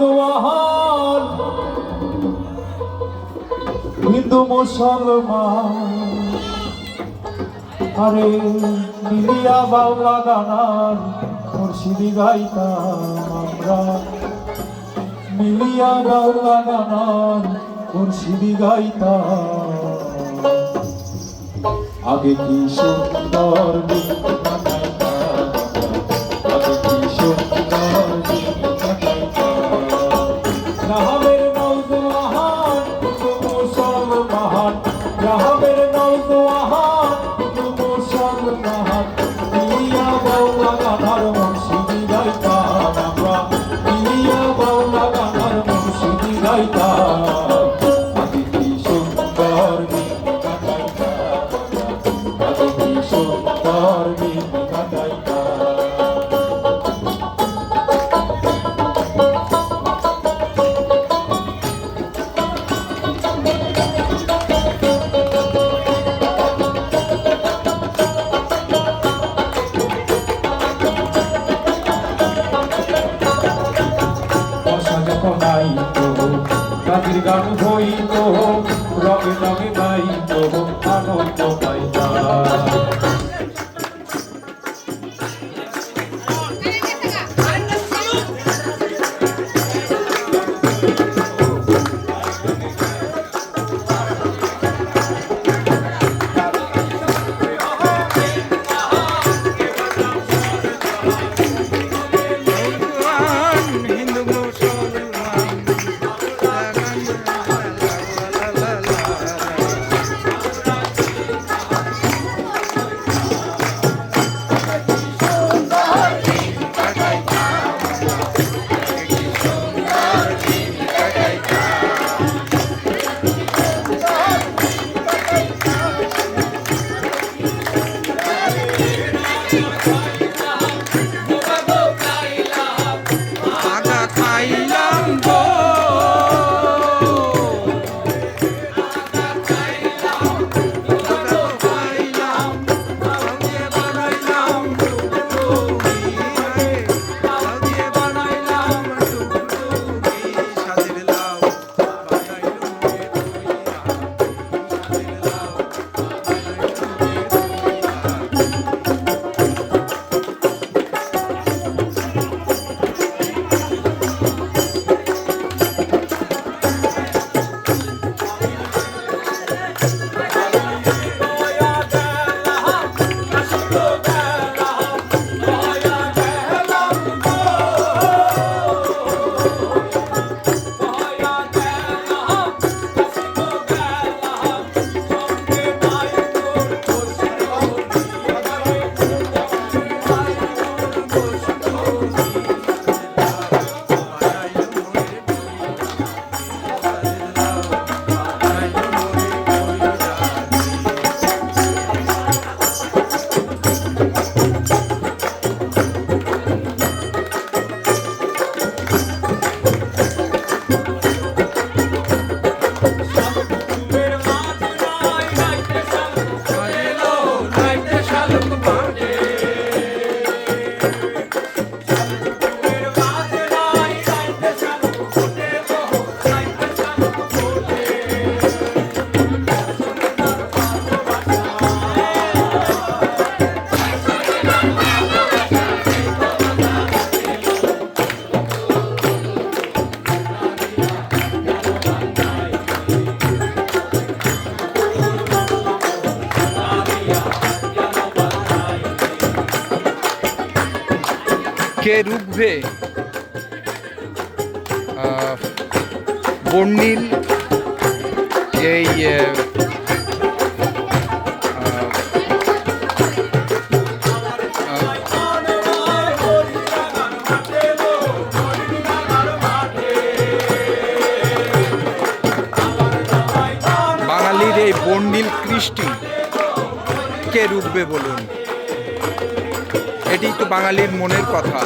নৌজওয়ান হিন্দু, মুসলমান। আরে, মিলিয়া বাউলা গানার মুর্শিদি গাইতাম আমরা। মিলিয়া বাউলা গানার মুর্শিদি গাইতাম। আগে কি সুন্দর মুসলমান রাতের গান হইতো রঙে রঙে গাইতো আনন্দ কে রুখবে বর্ণিল এই বাঙালির এই বর্ণিল কৃষ্টি কে রুখবে বলুন? এটি তো বাঙালির মনের কথা।